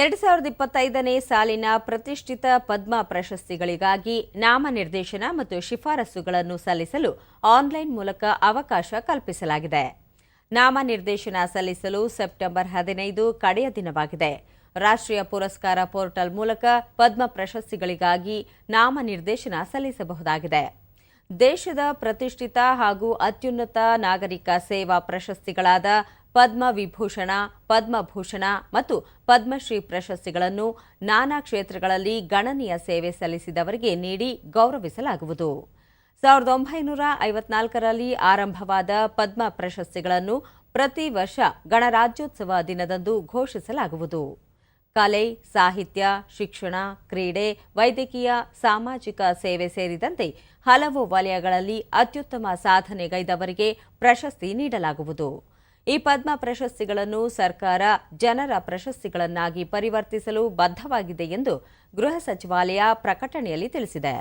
ಎರಡು ಸಾವಿರದ ಇಪ್ಪತ್ತೈದನೇ ಸಾಲಿನ ಪ್ರತಿಷ್ಠಿತ ಪದ್ಮ ಪ್ರಶಸ್ತಿಗಳಿಗಾಗಿ ನಾಮನಿರ್ದೇಶನ ಮತ್ತು ಶಿಫಾರಸುಗಳನ್ನು ಸಲ್ಲಿಸಲು ಆನ್ಲೈನ್ ಮೂಲಕ ಅವಕಾಶ ಕಲ್ಪಿಸಲಾಗಿದೆ. ನಾಮನಿರ್ದೇಶನ ಸಲ್ಲಿಸಲು ಸೆಪ್ಟೆಂಬರ್ ಹದಿನೈದು ಕಡೆಯ ದಿನವಾಗಿದೆ. ರಾಷ್ಟ್ರೀಯ ಪುರಸ್ಕಾರ ಪೋರ್ಟಲ್ ಮೂಲಕ ಪದ್ಮ ಪ್ರಶಸ್ತಿಗಳಿಗಾಗಿ ನಾಮನಿರ್ದೇಶನ ಸಲ್ಲಿಸಬಹುದಾಗಿದೆ. ದೇಶದ ಪ್ರತಿಷ್ಠಿತ ಹಾಗೂ ಅತ್ಯುನ್ನತ ನಾಗರಿಕ ಸೇವಾ ಪ್ರಶಸ್ತಿಗಳಾದ ಪದ್ಮ ವಿಭೂಷಣ ಪದ್ಮಭೂಷಣ ಮತ್ತು ಪದ್ಮಶ್ರೀ ಪ್ರಶಸ್ತಿಗಳನ್ನು ನಾನಾ ಕ್ಷೇತ್ರಗಳಲ್ಲಿ ಗಣನೀಯ ಸೇವೆ ಸಲ್ಲಿಸಿದವರಿಗೆ ನೀಡಿ ಗೌರವಿಸಲಾಗುವುದು. ಸಾವಿರದ ಒಂಬೈನೂರ ಐವತ್ನಾಲ್ಕರಲ್ಲಿ ಆರಂಭವಾದ ಪದ್ಮ ಪ್ರಶಸ್ತಿಗಳನ್ನು ಪ್ರತಿ ವರ್ಷ ಗಣರಾಜ್ಯೋತ್ಸವ ದಿನದಂದು ಘೋಷಿಸಲಾಗುವುದು. ಕಲೆ, ಸಾಹಿತ್ಯ, ಶಿಕ್ಷಣ, ಕ್ರೀಡೆ, ವೈದ್ಯಕೀಯ, ಸಾಮಾಜಿಕ ಸೇವೆ ಸೇರಿದಂತೆ ಹಲವು ವಲಯಗಳಲ್ಲಿ ಅತ್ಯುತ್ತಮ ಸಾಧನೆಗೈದವರಿಗೆ ಪ್ರಶಸ್ತಿ ನೀಡಲಾಗುವುದು. ಈ ಪದ್ಮ ಪ್ರಶಸ್ತಿಗಳನ್ನು ಸರ್ಕಾರ ಜನರ ಪ್ರಶಸ್ತಿಗಳನ್ನಾಗಿ ಪರಿವರ್ತಿಸಲು ಬದ್ಧವಾಗಿದೆ ಎಂದು ಗೃಹ ಸಚಿವಾಲಯ ಪ್ರಕಟಣೆಯಲ್ಲಿ ತಿಳಿಸಿದೆ.